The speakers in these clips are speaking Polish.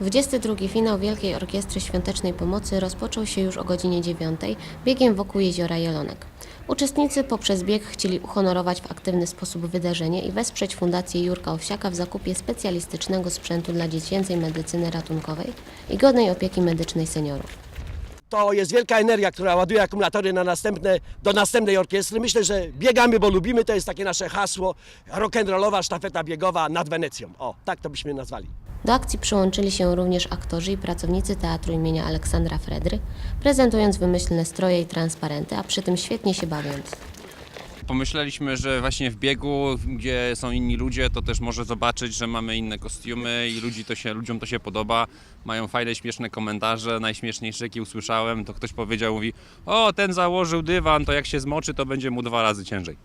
22 finał Wielkiej Orkiestry Świątecznej Pomocy rozpoczął się już o godzinie 9 biegiem wokół jeziora Jelonek. Uczestnicy poprzez bieg chcieli uhonorować w aktywny sposób wydarzenie i wesprzeć Fundację Jurka Owsiaka w zakupie specjalistycznego sprzętu dla dziecięcej medycyny ratunkowej i godnej opieki medycznej seniorów. To jest wielka energia, która ładuje akumulatory na następne, do następnej orkiestry. Myślę, że biegamy, bo lubimy. To jest takie nasze hasło. Rock'n'rollowa sztafeta biegowa nad Wenecją. O, tak to byśmy nazwali. Do akcji przyłączyli się również aktorzy i pracownicy Teatru imienia Aleksandra Fredry, prezentując wymyślne stroje i transparenty, a przy tym świetnie się bawiąc. Pomyśleliśmy, że właśnie w biegu, gdzie są inni ludzie, to też może zobaczyć, że mamy inne kostiumy i ludzi to się, ludziom to się podoba. Mają fajne, śmieszne komentarze. Najśmieszniejsze, jakie usłyszałem, to ktoś powiedział, mówi o, ten założył dywan, to jak się zmoczy, to będzie mu dwa razy ciężej.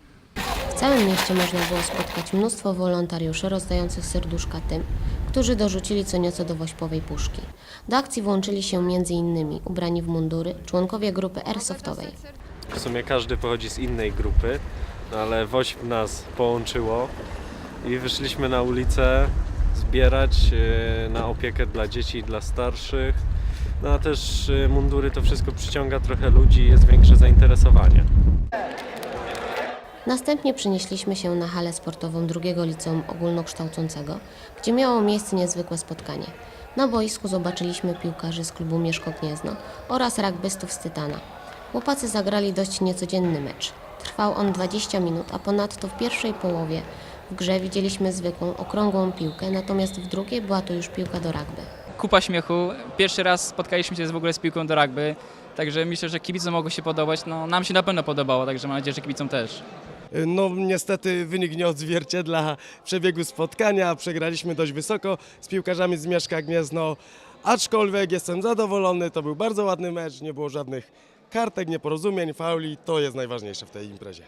W całym mieście można było spotkać mnóstwo wolontariuszy rozdających serduszka tym, którzy dorzucili co nieco do wośpowej puszki. Do akcji włączyli się m.in. ubrani w mundury członkowie grupy airsoftowej. W sumie każdy pochodzi z innej grupy, no ale WOŚP nas połączyło i wyszliśmy na ulicę zbierać e, na opiekę dla dzieci i dla starszych. No a też e, mundury to wszystko przyciąga trochę ludzi, jest większe zainteresowanie. Następnie przenieśliśmy się na halę sportową drugiego liceum ogólnokształcącego, gdzie miało miejsce niezwykłe spotkanie. Na boisku zobaczyliśmy piłkarzy z klubu Mieszko Gniezno oraz rugbystów z Tytana. Chłopacy zagrali dość niecodzienny mecz. Trwał on 20 minut, a ponadto w pierwszej połowie w grze widzieliśmy zwykłą, okrągłą piłkę, natomiast w drugiej była to już piłka do rugby. kupa śmiechu. Pierwszy raz spotkaliśmy się w ogóle z piłką do rugby, także myślę, że kibicom mogło się podobać. No, nam się na pewno podobało, także mam nadzieję, że kibicom też. No niestety wynik nie odzwierciedla przebiegu spotkania. Przegraliśmy dość wysoko z piłkarzami z Mieszka Gniezno. Aczkolwiek jestem zadowolony, to był bardzo ładny mecz, nie było żadnych kartek, nieporozumień, fauli. To jest najważniejsze w tej imprezie.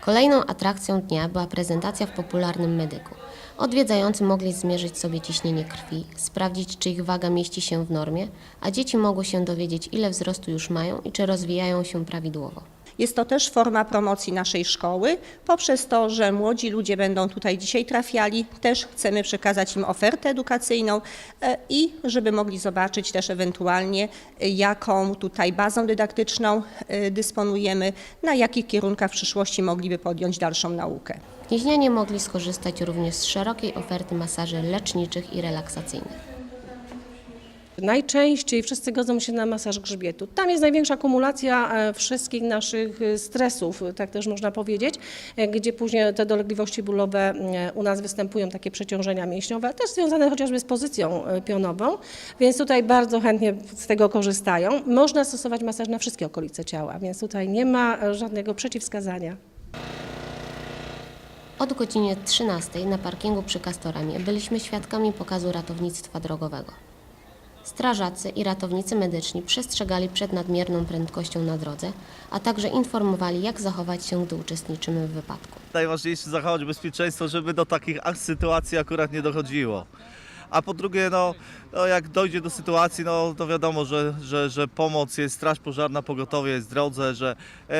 Kolejną atrakcją dnia była prezentacja w popularnym medyku. Odwiedzający mogli zmierzyć sobie ciśnienie krwi, sprawdzić, czy ich waga mieści się w normie, a dzieci mogły się dowiedzieć, ile wzrostu już mają i czy rozwijają się prawidłowo. Jest to też forma promocji naszej szkoły. Poprzez to, że młodzi ludzie będą tutaj dzisiaj trafiali, też chcemy przekazać im ofertę edukacyjną e, i żeby mogli zobaczyć też ewentualnie, e, jaką tutaj bazą dydaktyczną e, dysponujemy, na jakich kierunkach w przyszłości mogliby podjąć dalszą naukę. Gnieźnianie mogli skorzystać również z szerokiej oferty masaży leczniczych i relaksacyjnych. Najczęściej wszyscy godzą się na masaż grzbietu. Tam jest największa kumulacja e, wszystkich naszych e, stresów, tak też można powiedzieć, e, gdzie później te dolegliwości bólowe u nas występują, takie przeciążenia mięśniowe, też związane chociażby z pozycją pionową, więc tutaj bardzo chętnie z tego korzystają. Można stosować masaż na wszystkie okolice ciała, więc tutaj nie ma żadnego przeciwwskazania. Od godziny 13 na parkingu przy Kastoramie byliśmy świadkami pokazu ratownictwa drogowego. Strażacy i ratownicy medyczni przestrzegali przed nadmierną prędkością na drodze, a także informowali, jak zachować się, gdy uczestniczymy w wypadku. najważniejsze zachować bezpieczeństwo, żeby do takich ak- sytuacji akurat nie dochodziło. A po drugie, no, no jak dojdzie do sytuacji, no to wiadomo, że, że, że pomoc jest, straż pożarna, pogotowie jest w drodze, że e,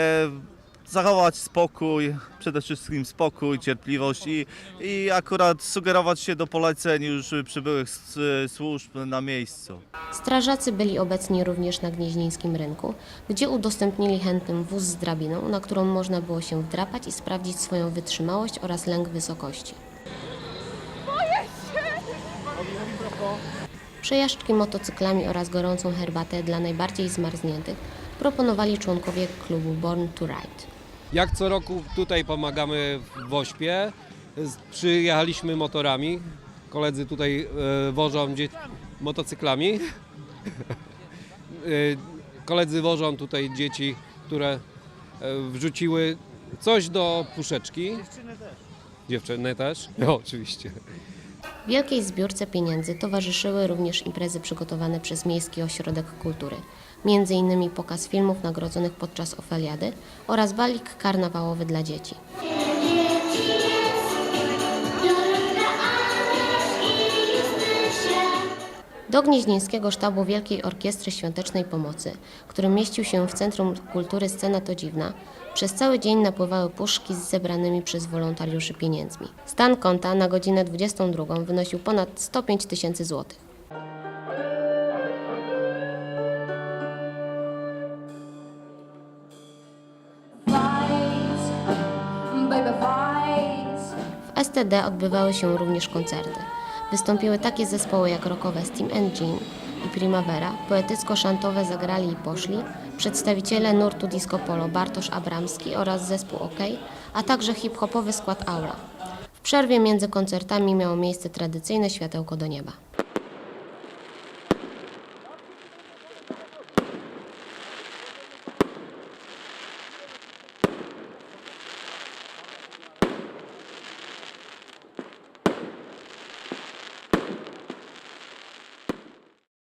zachować spokój, przede wszystkim spokój, cierpliwość i, i akurat sugerować się do poleceń już przybyłych służb na miejscu. Strażacy byli obecni również na Gnieźnieńskim Rynku, gdzie udostępnili chętnym wóz z drabiną, na którą można było się wdrapać i sprawdzić swoją wytrzymałość oraz lęk wysokości. Przejażdżki motocyklami oraz gorącą herbatę dla najbardziej zmarzniętych proponowali członkowie klubu Born to Ride. Jak co roku tutaj pomagamy w Wośpie. Przyjechaliśmy motorami. Koledzy tutaj e, wożą dzie- motocyklami. E, Koledzy wożą tutaj dzieci, które e, wrzuciły coś do puszeczki. Dziewczyny też. Dziewczyny też? No, oczywiście. Wielkiej zbiórce pieniędzy towarzyszyły również imprezy przygotowane przez Miejski Ośrodek Kultury, innymi pokaz filmów nagrodzonych podczas Ofeliady oraz balik karnawałowy dla dzieci. Do Gnieźnieńskiego Sztabu Wielkiej Orkiestry Świątecznej Pomocy, który mieścił się w Centrum Kultury Scena to Dziwna, przez cały dzień napływały puszki z zebranymi przez wolontariuszy pieniędzmi. Stan konta na godzinę 22 wynosił ponad 105 tysięcy złotych. W STD odbywały się również koncerty. Wystąpiły takie zespoły jak rockowe Steam Engine, i Primavera, poetycko-szantowe Zagrali i Poszli, przedstawiciele nurtu disco polo Bartosz Abramski oraz zespół OK, a także hip-hopowy skład Aura. W przerwie między koncertami miało miejsce tradycyjne światełko do nieba.